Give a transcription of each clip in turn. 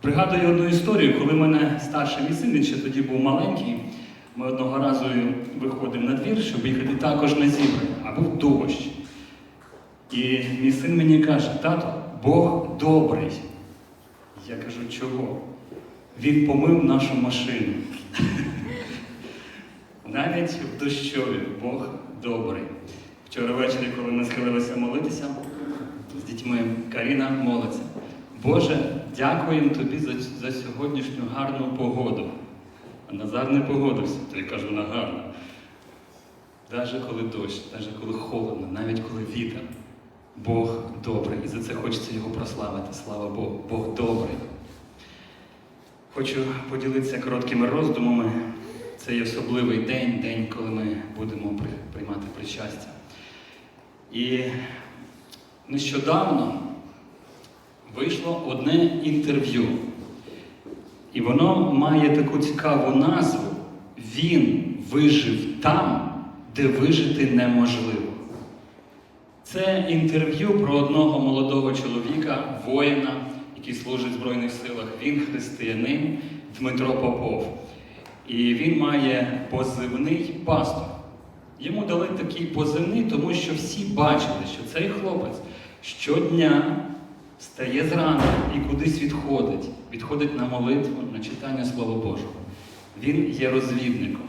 Пригадую одну історію, коли мене старший мій син, він ще тоді був маленький. Ми одного разу виходимо на двір, щоб їхати також на зібрання, а був дощ. І мій син мені каже, тато, Бог добрий. Я кажу, чого? Він помив нашу машину. Навіть в дощові Бог добрий. Вчора ввечері, коли ми схилилися молитися з дітьми, Каріна молиться. Боже, дякуємо тобі за, за сьогоднішню гарну погоду. А Назар не погодився, то я кажу, вона гарна. Навіть коли дощ, навіть коли холодно, навіть коли вітер. Бог добрий. І за це хочеться його прославити. Слава Богу, Бог добрий. Хочу поділитися короткими роздумами. Це є особливий день, день, коли ми будемо при- приймати причастя. І нещодавно вийшло одне інтерв'ю. І воно має таку цікаву назву Він вижив там, де вижити неможливо. Це інтерв'ю про одного молодого чоловіка, воїна, який служить в Збройних силах. Він християнин Дмитро Попов. І він має позивний пастор. Йому дали такий позивний, тому що всі бачили, що цей хлопець щодня встає зранку і кудись відходить. Відходить на молитву, на читання Слова Божого. Він є розвідником.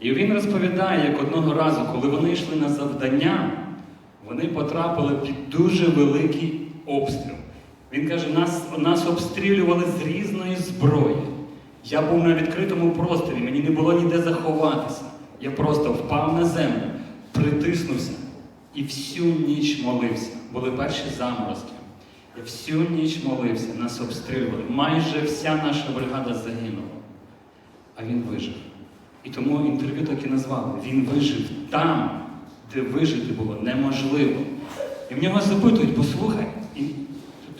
І він розповідає, як одного разу, коли вони йшли на завдання, вони потрапили під дуже великий обстріл. Він каже, нас, нас обстрілювали з різної зброї. Я був на відкритому просторі, мені не було ніде заховатися. Я просто впав на землю, притиснувся і всю ніч молився. Були перші заморозки. Всю ніч молився, нас обстрілювали. Майже вся наша бригада загинула. А він вижив. І тому інтерв'ю так і назвали. Він вижив там, де вижити було неможливо. І в нього запитують, послухай, і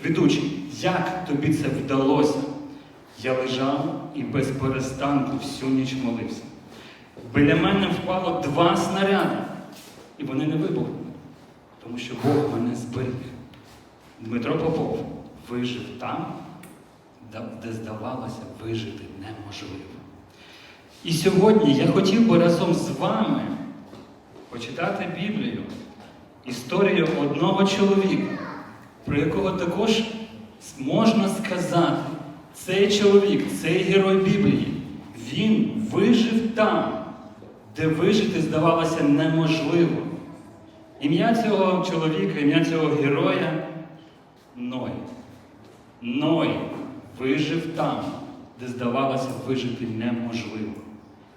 ведучий, як тобі це вдалося? Я лежав і без перестанку всю ніч молився. Біля мене впало два снаряди, і вони не вибухнули, тому що Бог мене зберіг. Дмитро Попов вижив там, де- здавалося вижити неможливо. І сьогодні я хотів би разом з вами почитати Біблію, історію одного чоловіка, про якого також можна сказати, цей чоловік, цей герой Біблії, він вижив там, де вижити здавалося неможливо. Ім'я цього чоловіка, ім'я цього героя Ной. Ной вижив там, де здавалося вижити неможливо.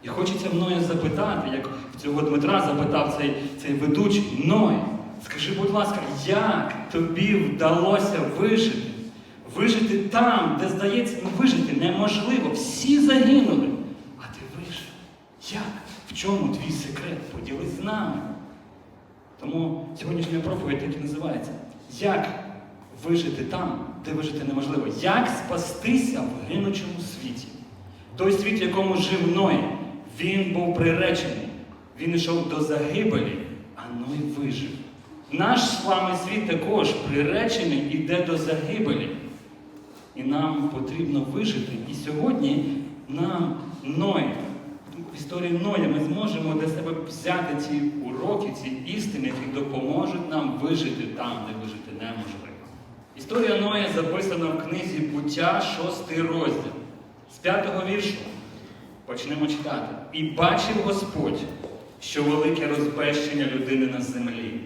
І хочеться мною запитати, як цього Дмитра запитав цей, цей ведучий, Ной, скажи, будь ласка, як тобі вдалося вижити? Вижити там, де здається, ну вижити неможливо. Всі загинули. А ти вижив. Як? В чому твій секрет? Поділись з нами. Тому сьогоднішня проповідь так і називається. Як вижити там, де вижити неможливо? Як спастися в гинучому світі? Той світ, в якому жив Ной, він був приречений. Він йшов до загибелі, а Ной вижив. Наш з вами світ також приречений іде до загибелі. І нам потрібно вижити. І сьогодні нам Ной, в історії Ноя ми зможемо для себе взяти ці уроки, ці істини, які допоможуть нам вижити там, де вижити неможливо. Історія Ноя записана в книзі Буття, шостий розділ. З п'ятого віршу почнемо читати. І бачив Господь, що велике розбещення людини на землі,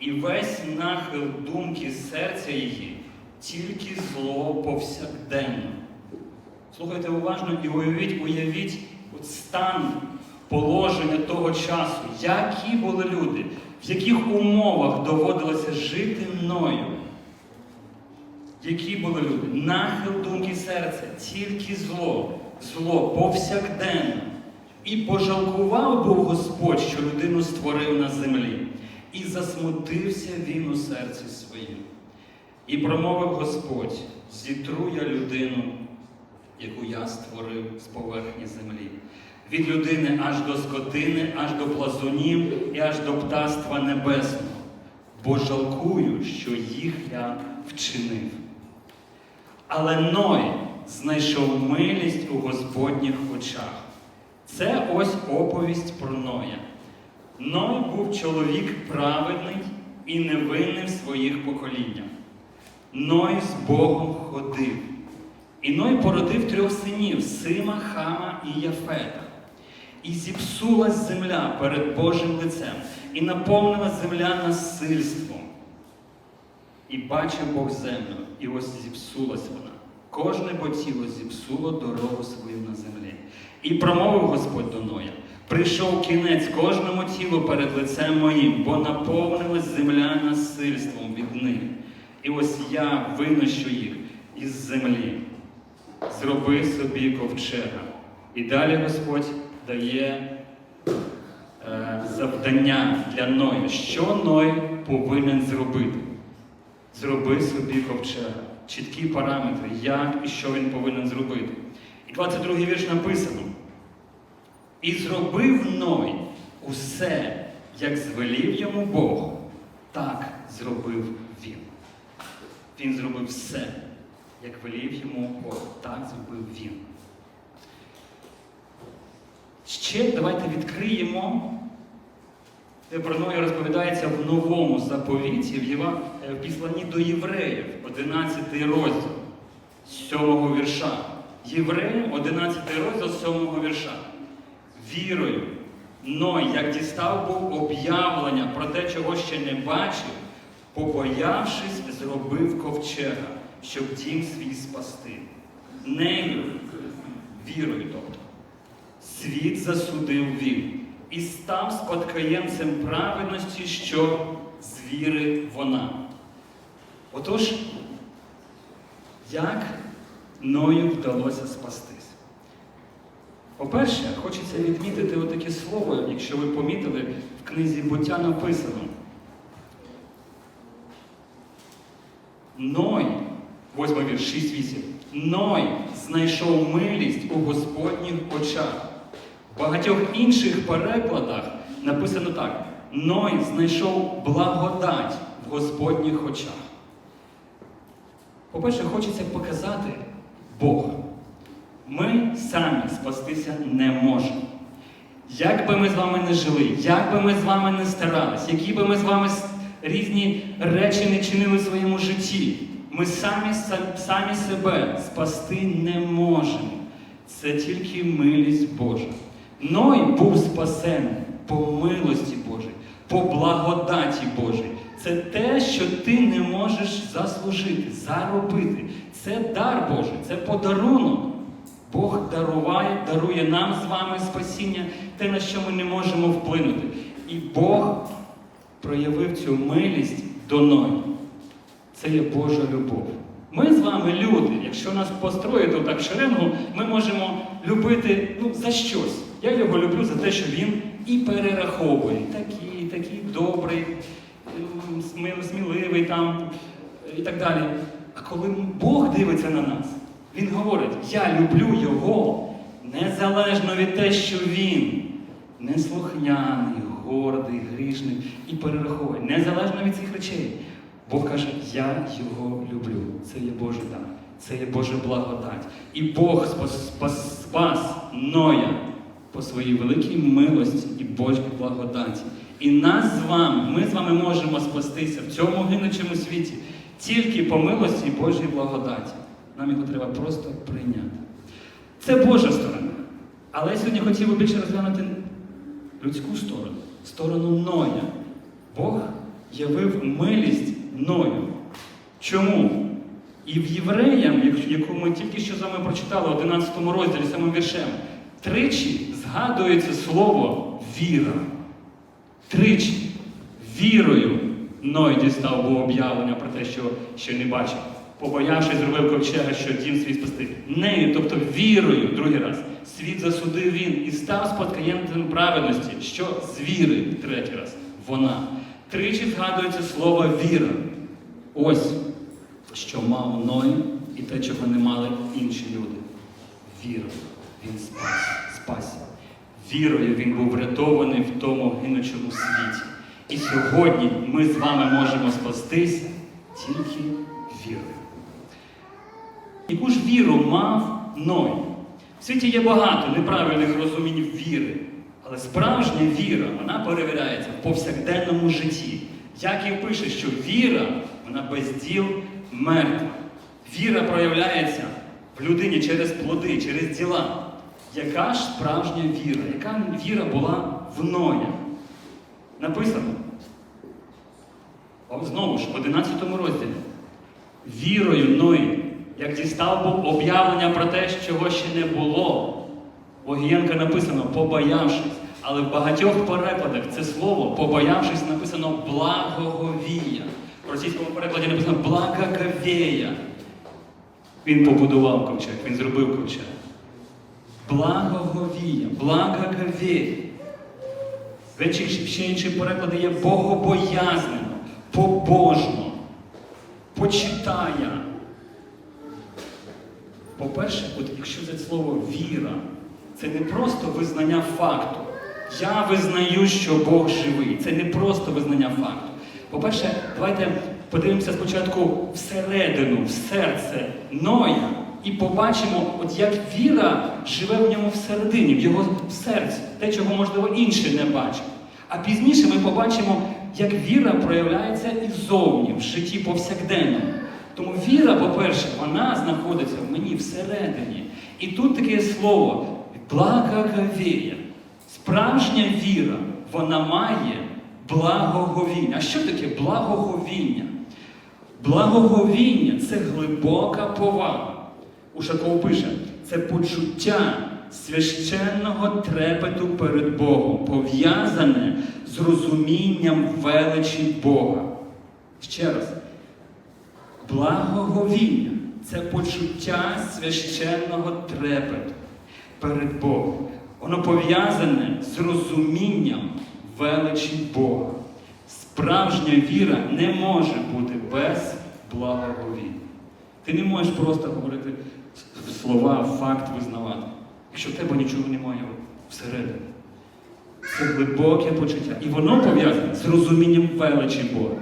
і весь нахил думки серця її, тільки зло повсякденно. Слухайте уважно і уявіть, уявіть от стан положення того часу, які були люди, в яких умовах доводилося жити мною. Які були люди? Нахил думки серця, тільки зло, зло повсякденно. І пожалкував був Господь, що людину створив на землі, і засмутився він у серці своїм. І промовив Господь: зітру я людину, яку я створив з поверхні землі. Від людини аж до скотини, аж до плазунів і аж до птаства небесного, бо жалкую, що їх я вчинив. Але Ной знайшов милість у Господніх очах. Це ось оповість про Ноя. Ной був чоловік праведний і невинний в своїх поколіннях. Ной з Богом ходив. І Ной породив трьох синів Сима, Хама і Яфета. І зіпсулась земля перед Божим лицем, і наповнилась земля насильством. І бачив Бог землю, і ось зіпсулась вона. Кожне тіло зіпсуло дорогу свою на землі. І промовив Господь до Ноя: прийшов кінець кожному тілу перед лицем моїм, бо наповнилась земля насильством від них. І ось я винощу їх із землі. Зроби собі ковчега. І далі Господь дає е, завдання для Ноя. Що Ной повинен зробити? Зроби собі ковчега. Чіткі параметри, як і що він повинен зробити. І 22 й вірш написано. І зробив Ной усе, як звелів йому Бог, так зробив він. Він зробив все, як велів йому Бог, так зробив він. Ще давайте відкриємо, де про Ноя розповідається в новому заповіті, в, Єва... е, в післанні до євреїв, 11 розділ, з 7 вірша. Євреїв, 11 розділ з 7 вірша. Вірою, Ной, як дістав був об'явлення про те, чого ще не бачив, побоявшись, зробив ковчега, щоб дім свій спасти. Нею, вірою, тобто, світ засудив він і став спадкоємцем праведності, що з віри вона. Отож, як Ною вдалося спастись? По-перше, хочеться відмітити отаке слово, якщо ви помітили, в книзі буття написано. Ной, 8 вірш 6-8. Ной знайшов милість у Господніх очах. В багатьох інших перекладах написано так: Ной знайшов благодать в Господніх очах. По-перше, хочеться показати Бог. Ми самі спастися не можемо. Як би ми з вами не жили, як би ми з вами не старались, які би ми з вами різні речі не чинили в своєму житті, ми самі, самі себе спасти не можемо. Це тільки милість Божа. Ной був спасений по милості Божій, по благодаті Божій. Це те, що ти не можеш заслужити, заробити. Це дар Божий, це подарунок. Бог даруває, дарує нам з вами спасіння, те, на що ми не можемо вплинути. І Бог проявив цю милість до Ної. Це є Божа любов. Ми з вами люди, якщо нас построїти так в шеренгу, ми можемо любити ну, за щось. Я його люблю за те, що він і перераховує. Такий, такий добрий, там і так далі. А коли Бог дивиться на нас, Він говорить, я люблю його незалежно від те, що він неслухняний, гордий, грішний і перераховує, незалежно від цих речей. Бог каже, я його люблю. Це є Божий дар, це є Божа благодать. І Бог спас, спас, спас Ноя по своїй великій милості і Божій благодаті. І нас з вами, ми з вами можемо спастися в цьому гинучому світі тільки по милості і Божій благодаті. Нам його треба просто прийняти. Це Божа сторона. Але я сьогодні хотів би більше розглянути людську сторону, сторону Ноя. Бог явив милість Ною. Чому? І в Євреям, яку ми тільки що з вами прочитали в 11 розділі самим віршем, тричі згадується слово віра. Тричі вірою Ной дістав Бог об'явлення про те, що ще не бачив. Побоявшись, зробив ковчега, що дім свій спасти. Нею, тобто вірою, другий раз, світ засудив він і став спадкоємцем праведності, що з віри, третій раз, вона. Тричі згадується слово віра. Ось що мав Ной і те, чого не мали інші люди. Вірою він спасся. Вірою він був врятований в тому гинучому світі. І сьогодні ми з вами можемо спастися тільки вірою. Яку ж віру мав Ной? В світі є багато неправильних розумінь віри, але справжня віра вона перевіряється в повсякденному житті. Яків пише, що віра вона без діл мертва. Віра проявляється в людині через плоди, через діла. Яка ж справжня віра? Яка віра була в Ноя? Написано. Знову ж, в 11 розділі. Вірою Ной, як дістав був об'явлення про те, чого ще не було. Огієнка написано побоявшись, але в багатьох перекладах це слово побоявшись написано благоговія. В російському перекладі написано благоговея. Він побудував ковчег, він зробив ковчег. В інших ще інші переклади є богобоязнено, побожно, почитає. По-перше, от якщо це слово віра, це не просто визнання факту. Я визнаю, що Бог живий. Це не просто визнання факту. По-перше, давайте подивимося спочатку всередину, в серце Ноя, і побачимо, от як віра живе в ньому всередині, в його серці, те, чого, можливо, інші не бачать. А пізніше ми побачимо, як віра проявляється і ззовні, в житті повсякденному. Тому віра, по-перше, вона знаходиться в мені всередині. І тут таке слово благоговія. Справжня віра, вона має благоговіння. А що таке благоговіння? Благоговіння це глибока повага. Ушаков пише, це почуття священного трепету перед Богом, пов'язане з розумінням величі Бога. Ще раз. Благоговіння це почуття священного трепету перед Богом. Воно пов'язане з розумінням величі Бога. Справжня віра не може бути без благоговіння. Ти не можеш просто говорити слова, факт визнавати, якщо в тебе нічого немає всередині. Це глибоке почуття. І воно пов'язане з розумінням величі Бога.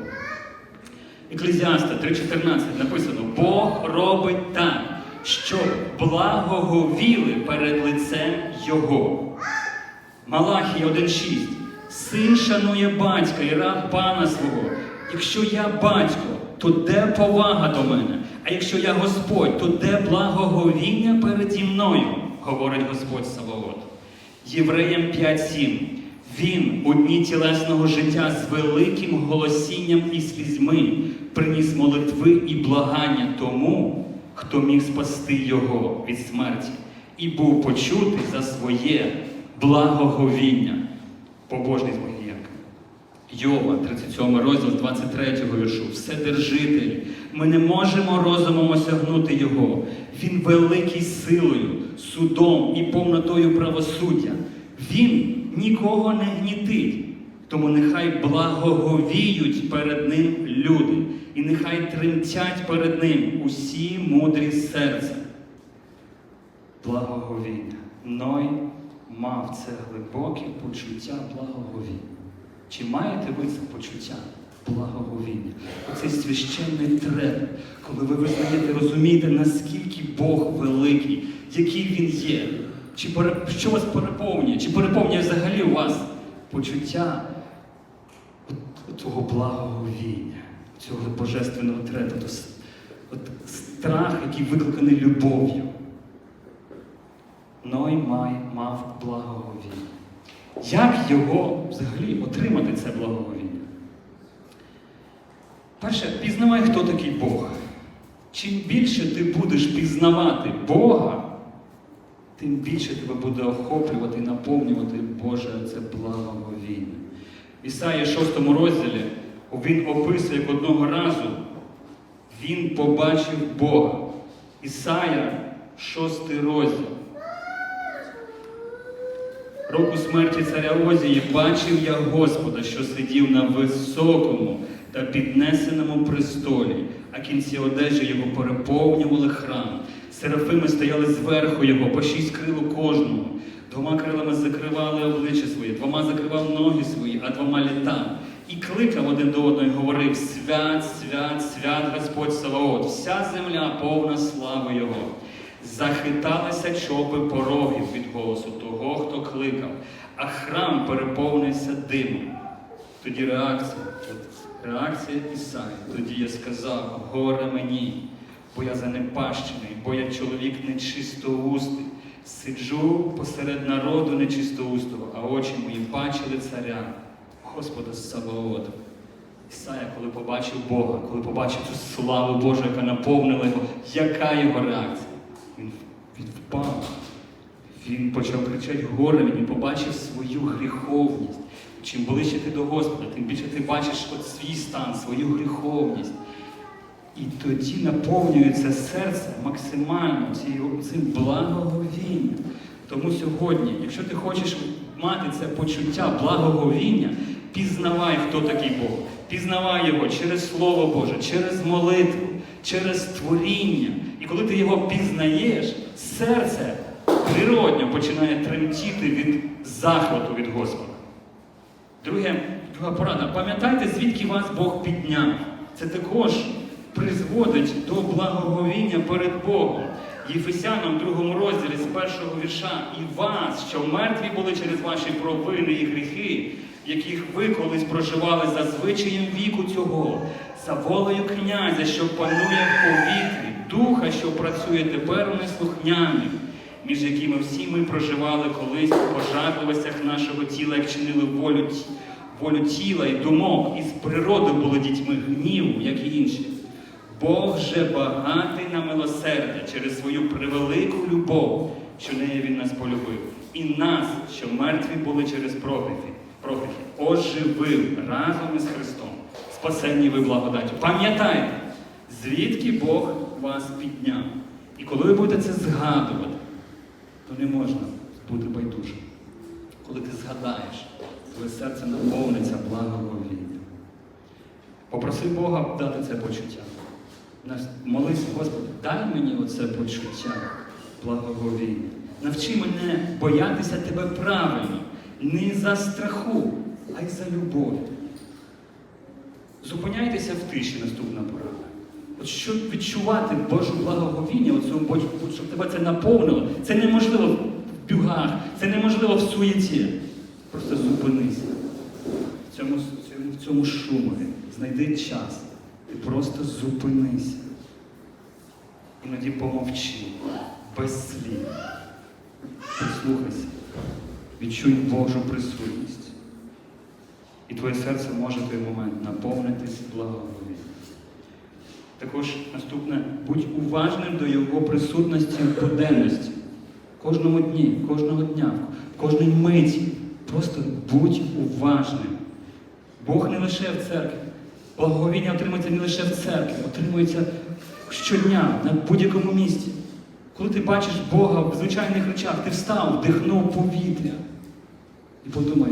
Еклезіаста 3.14 написано: Бог робить так, щоб благоговіли перед лицем Його. Малахія 1.6. Син шанує батька і раб пана свого. Якщо я батько, то де повага до мене? А якщо я Господь, то де благоговіння переді мною, говорить Господь Саваот. Євреям 5.7. Він у дні тілесного життя з великим голосінням і слізьми приніс молитви і благання тому, хто міг спасти його від смерті, і був почутий за своє благоговіння. Побожний з Йова, 37 розділ з 23 віршу. Вседержитель, ми не можемо розумом осягнути його. Він великий силою, судом і повнотою правосуддя. Він нікого не гнітить. Тому нехай благоговіють перед ним люди, і нехай тремтять перед ним усі мудрі серця. Благоговіння. Ной мав це глибоке почуття благоговіння. Чи маєте ви це почуття благоговіння? Оцей священний трепет, коли ви визнаєте, розумієте, наскільки Бог великий, який Він є, чи що вас переповнює, чи переповнює взагалі у вас почуття того благоговіння, цього божественного трепету, с- от страх, який викликаний любов'ю. Ной май мав благоговіння. Як його взагалі отримати це благоговіння? Перше, пізнавай, хто такий Бог. Чим більше ти будеш пізнавати Бога, тим більше тебе буде охоплювати і наповнювати Боже це благоговіння. В Ісаї 6 розділі він описує як одного разу, він побачив Бога. Ісая 6 розділ. Року смерті царя Озії бачив я Господа, що сидів на високому та піднесеному престолі, а кінці одежі його переповнювали храм. Серафими стояли зверху його, по шість крил у кожному. Двома крилами закривали обличчя своє, двома закривав ноги свої, а двома літа. і кликав один до одного і говорив: Свят, свят, свят Господь Саваот, вся земля повна слави Його. Захиталися чопи порогів від голосу того, хто кликав, а храм переповнився димом. Тоді реакція, реакція Ісаї. Тоді я сказав, горе мені, бо я занепащений, бо я чоловік нечистоустий. Сиджу посеред народу нечистоустого, а очі мої бачили царя, Господа Саваота. Ісая, коли побачив Бога, коли побачив цю славу Божу, яка наповнила його, яка його реакція? Він, впав. Він почав кричати горе, він побачив свою гріховність. Чим ближче ти до Господа, тим більше ти бачиш от свій стан, свою гріховність. І тоді наповнюється серце максимально цим благоговінням. Тому сьогодні, якщо ти хочеш мати це почуття благоговіння, пізнавай, хто такий Бог. Пізнавай його через Слово Боже, через молитву, через творіння. І коли ти його пізнаєш, серце природньо починає тремтіти від захвату від Господа. Друге, друга порада. Пам'ятайте, звідки вас Бог підняв. Це також призводить до благоговіння перед Богом. Єфесянам, в другому розділі з першого вірша, і вас, що мертві були через ваші провини і гріхи, яких ви колись проживали за звичаєм віку цього, за волею князя, що панує в повітрі, духа, що працює тепер неслухняним, між якими всі ми проживали колись у пожадливостях нашого тіла, як чинили волю, волю тіла і думок, і з природи були дітьми гніву, як і інші. Бог же багатий на милосердя через свою превелику любов, що нею Він нас полюбив. І нас, що мертві були через прогріхи, оживив разом із Христом. Спасенні ви благодаттю. Пам'ятайте, звідки Бог вас підняв. І коли ви будете це згадувати, то не можна бути байдужим. Коли ти згадаєш, твоє серце наповниться благоговінням. Попроси Бога дати це почуття. Молись, Господи, дай мені оце почуття благоговіння. Навчи мене боятися Тебе правильно, не за страху, а й за любов. Зупиняйтеся в тиші, наступна порада. От щоб відчувати Божу благоговіння, оцю щоб тебе це наповнило, це неможливо в бюгах, це неможливо в суєті. Просто зупинися в цьому, в цьому, шумові. Знайди час. Ти просто зупинися. Іноді помовчи, без слів. Прислухайся. Відчуй Божу присутність. І твоє серце може в той момент наповнитись благоговінням. Також наступне, будь уважним до Його присутності в буденності. Кожному дні, кожного дня, кожній миті. Просто будь уважним. Бог не лише в церкві. Благоговіння отримується не лише в церкві, отримується щодня, на будь-якому місці. Коли ти бачиш Бога в звичайних речах, ти встав, вдихнув повітря. І подумай,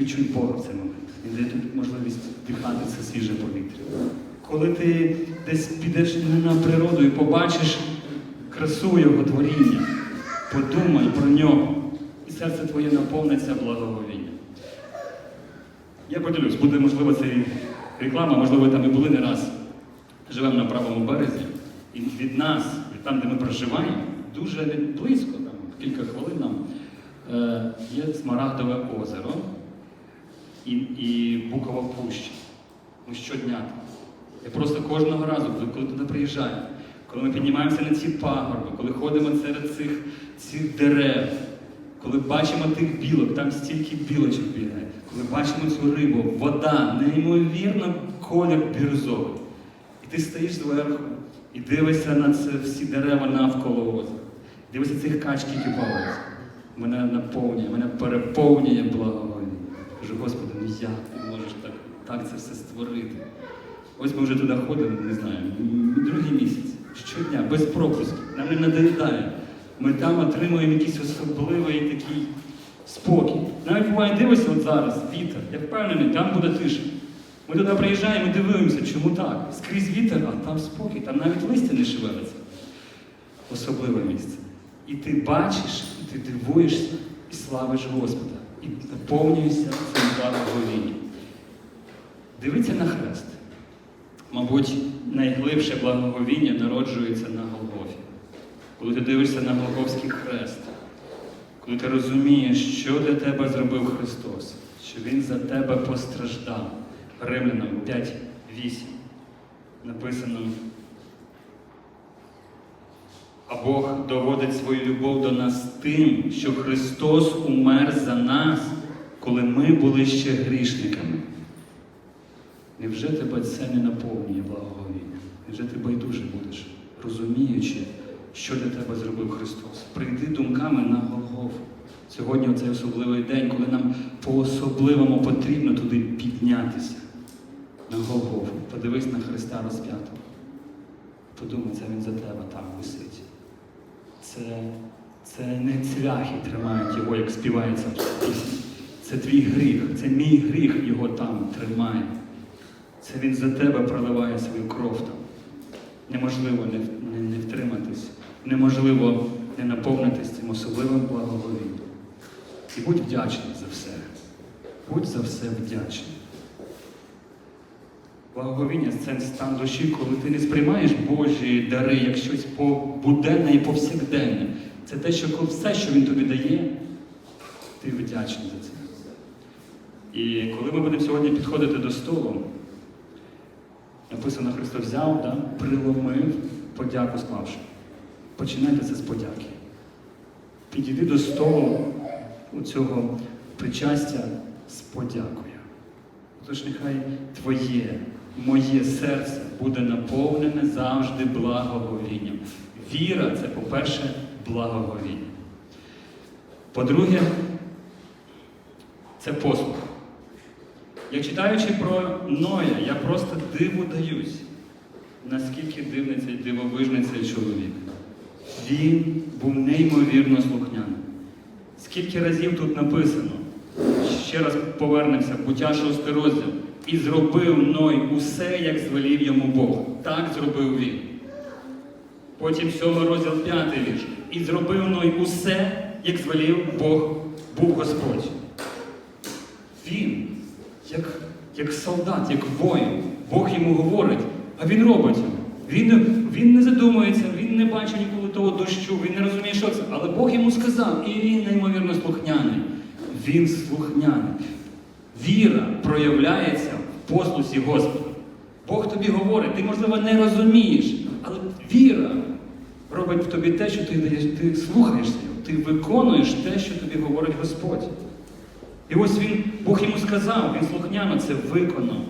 відчуй Бога в цей момент. Він дає тобі можливість вдихати це свіже повітря. Коли ти десь підеш на природу і побачиш красу Його творіння, подумай про нього, і серце твоє наповниться благоговінням. Я поділюсь, буде, можливо, це реклама, можливо, там і були не раз. Живемо на правому березі, і від нас, від там, де ми проживаємо, дуже близько, там, кілька хвилин нам, е, є Смарагдове озеро і, і Букова пуща. Ми щодня. Я просто кожного разу, коли- туди приїжджаю, коли ми піднімаємося на ці пагорби, коли ходимо серед цих, цих дерев, коли бачимо тих білок, там стільки білочок бігає, коли бачимо цю рибу, вода, неймовірно колір бірюзовий. І ти стоїш зверху і дивишся на це всі дерева навколо озера. Дивишся цих качки, які плавають. Мене наповнює, мене переповнює благовоління. Кажу, Господи, ну як ти можеш так, так це все створити? Ось ми вже туди ходимо, не знаю, другий місяць, щодня, без пропуску, нам не надоїдає. Ми там отримуємо якийсь особливий такий спокій. Навіть буває, дивишся от зараз, вітер, я впевнений, там буде тиша. Ми туди приїжджаємо і дивимося, чому так? Скрізь вітер, а там спокій, там навіть листя не шевелиться. Особливе місце. І ти бачиш, і ти дивуєшся, і славиш Господа, і наповнюєшся цим благоговінням. Дивіться на хрест. Мабуть, найглибше благоговіння народжується на Голгофі. Коли ти дивишся на Голгофський хрест, коли ти розумієш, що для тебе зробив Христос, що Він за тебе постраждав. Римлянам 5.8 написано. А Бог доводить свою любов до нас тим, що Христос умер за нас, коли ми були ще грішниками. Невже тебе це не наповнює благоговіння? Невже ти байдуже будеш, розуміючи, що для тебе зробив Христос? Прийди думками на Голгофу. Сьогодні цей особливий день, коли нам по-особливому потрібно туди піднятися. На Голгофу. Подивись на Христа розп'ятого. Подумай, це Він за тебе там висить. Це, це не цвяхи тримають його, як співається. Це твій гріх, це мій гріх його там тримає. Це він за тебе проливає свою кров там. Неможливо не, не, не втриматись, неможливо не наповнитись цим особливим благоговінням. І будь вдячний за все. Будь за все вдячний. Благоговіння це стан душі, коли ти не сприймаєш Божі дари як щось буденне і повсякденне. Це те, що все, що Він тобі дає, ти вдячний за це. І коли ми будемо сьогодні підходити до столу, написано, Христос взяв, да, приломив, подяку склавши. Починайте це з подяки. Підійди до столу цього причастя з подякою. Тож нехай твоє, моє серце буде наповнене завжди благоговінням. Віра це, по-перше, благоговіння. По-друге, це послух. Як читаючи про Ноя, я просто диву даюсь, наскільки дивний цей дивовижний цей чоловік. Він був неймовірно слухняним. Скільки разів тут написано, ще раз повернемося, буття шостий розділ. І зробив Ной усе, як звелів йому Бог. Так зробив він. Потім сьомий розділ п'ятий вірш. І зробив Ной усе, як звелів Бог, був Господь. Він, як, як солдат, як воїн, Бог йому говорить, а він робить. Він, він не задумується, він не бачить ніколи того дощу, він не розуміє, що це. Але Бог йому сказав, і він неймовірно слухняний. Він слухняний. Віра проявляється в послусі Господа. Бог тобі говорить, ти, можливо, не розумієш, але віра робить в тобі те, що ти даєш, ти слухаєшся ти виконуєш те, що тобі говорить Господь. І ось він, Бог йому сказав, він слухняно це виконав.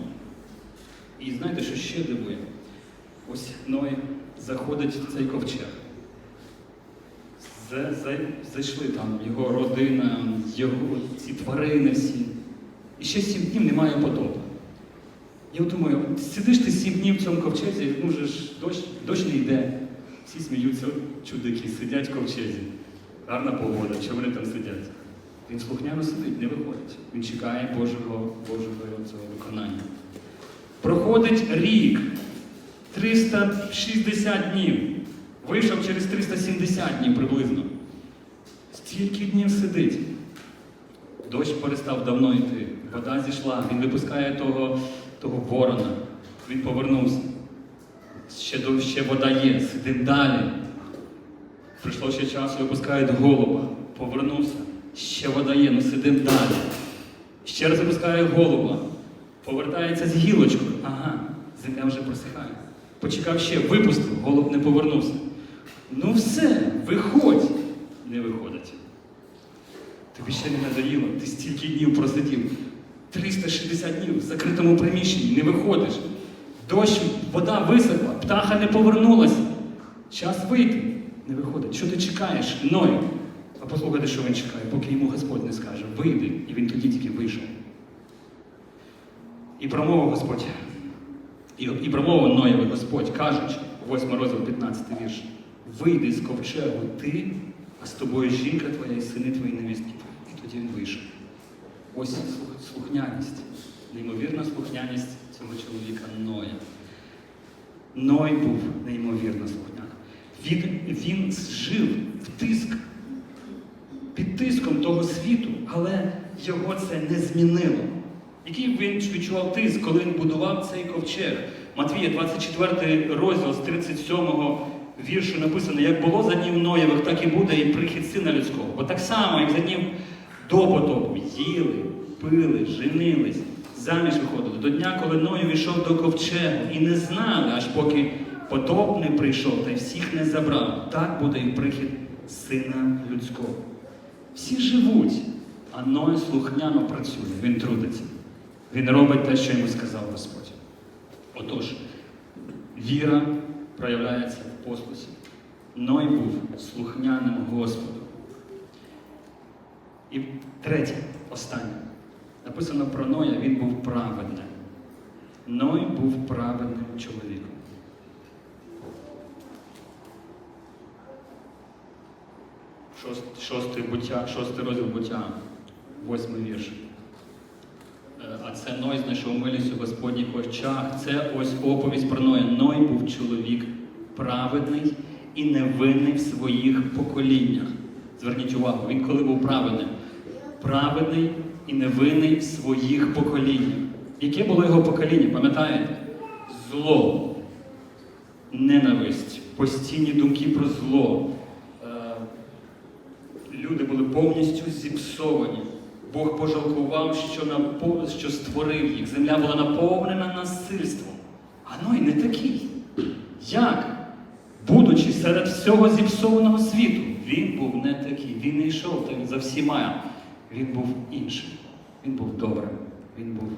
І знаєте, що ще дивує? Ось Ной заходить в цей ковчег. За- за- Зайшли там його родина, його ці тварини всі. І ще сім днів немає потопу. Я думаю, сидиш ти сім днів в цьому ковчезі, ну вже ж дощ, дощ не йде. Всі сміються, чудики, сидять в ковчезі. Гарна погода, чого вони там сидять? Він слухняно сидить, не виходить. Він чекає Божого, Божого цього виконання. Проходить рік, 360 днів. Вийшов через 370 днів приблизно. Стільки днів сидить. Дощ перестав давно йти, вода зійшла, він випускає того, того ворона. Він повернувся. Ще, ще вода є, сидим далі. Прийшло ще час, випускають голуба. Повернувся. Ще вода є, ну сидим далі. Ще раз випускає голуба. Повертається з гілочкою. Ага, земля вже просихає. Почекав ще, випустив, голуб не повернувся. Ну все, виходь. Не виходить. Тобі ще не надоїло, ти стільки днів просидів. 360 днів в закритому приміщенні, не виходиш. Дощ, вода висохла, птаха не повернулася. Час вийти. Не виходить. Що ти чекаєш? Ною. А послухайте, що він чекає, поки йому Господь не скаже, вийди, і він тоді тільки вийшов. І промовив Господь, і, і промовив Ноєвий Господь, кажучи, 8 розділ 15 вірш, вийди з ковчегу ти, а з тобою жінка твоя і сини твої невістки. І тоді він вийшов. Ось слухняність, неймовірна слухняність цього чоловіка Ноя. Ной був неймовірно слухняний. Він, він жив в тиск, тиском того світу, але його це не змінило. Який він відчував тиск, коли він будував цей ковчег? Матвія, 24 розділ з 37 віршу написано, як було за днів Ноєвих, так і буде і прихід сина людського. Бо так само, як за днів до потопу, їли, пили, женились, заміж виходили. До дня, коли Ной війшов до ковчегу і не знали, аж поки потоп не прийшов та й всіх не забрав. Так буде і прихід сина людського. Всі живуть, а Ной слухняно працює, він трудиться. Він робить те, що йому сказав Господь. Отож, віра проявляється в послусі. Ной був слухняним Господу. І третє, останнє. Написано про Ноя, він був праведним. Ной був праведним чоловіком. Шостий, буття, шостий розділ буття, восьмий вірш. Е, А це Ной знайшов милість у Господніх очах. Це ось оповість про Ноя. Ной був чоловік праведний і невинний в своїх поколіннях. Зверніть увагу, він коли був праведним. Праведний і невинний в своїх поколіннях. Яке було його покоління, пам'ятаєте? Зло, ненависть, постійні думки про зло. Е, Люди були повністю зіпсовані. Бог пожалкував, що, напо... що створив їх. Земля була наповнена насильством. А Ной не такий. Як? Будучи серед всього зіпсованого світу, він був не такий. Він не йшов так за всіма. Він був іншим. Він був добрим. Він був.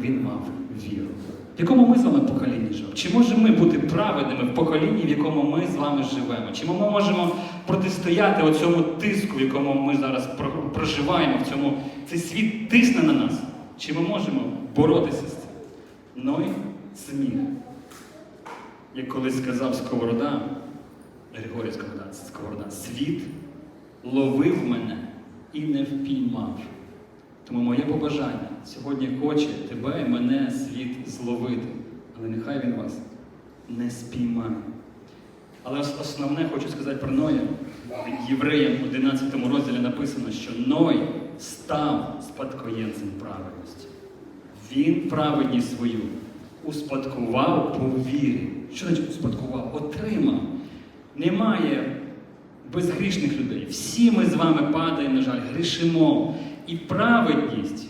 Він мав віру. В якому ми з вами поколінні живемо? Чи можемо ми бути праведними в поколінні, в якому ми з вами живемо? Чи ми можемо протистояти оцьому тиску, в якому ми зараз проживаємо, в цьому цей світ тисне на нас? Чи ми можемо боротися з цим? Ной зміг. Як колись сказав Сковорода, Григорій Сковорода, Сковорода, світ ловив мене і не впіймав. Тому моє побажання сьогодні хоче тебе і мене світ зловити, але нехай він вас не спіймає. Але основне хочу сказати про Ноя. Євреям в 11 розділі написано, що Ной став спадкоємцем праведності. Він праведність свою успадкував по вірі. Що значить успадкував? Отримав. Немає безгрішних людей. Всі ми з вами падаємо, на жаль, грішимо. І праведність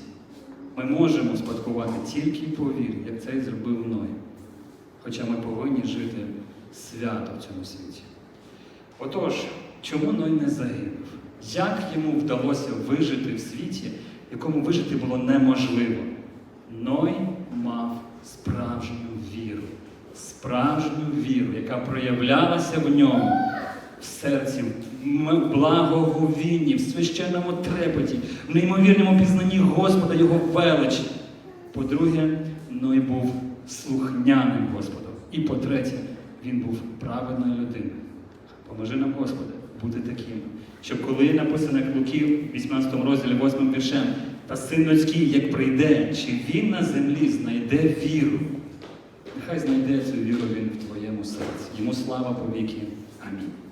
ми можемо спадкувати тільки по вірі, як це і зробив Ной. Хоча ми повинні жити свято в цьому світі. Отож, чому Ной не загинув? Як йому вдалося вижити в світі, якому вижити було неможливо? Ной мав справжню віру, справжню віру, яка проявлялася в ньому в серці, благоговінні, в священному трепеті, в неймовірному пізнанні Господа, Його величі. По-друге, Ной був слухняним Господом. І по-третє, він був праведною людиною. Поможи нам, Господи, бути таким, щоб коли написано Луки 18 розділі 8 віршем, та син людський, як прийде, чи він на землі знайде віру? Нехай знайде цю віру він в твоєму серці. Йому слава по віки. Амінь.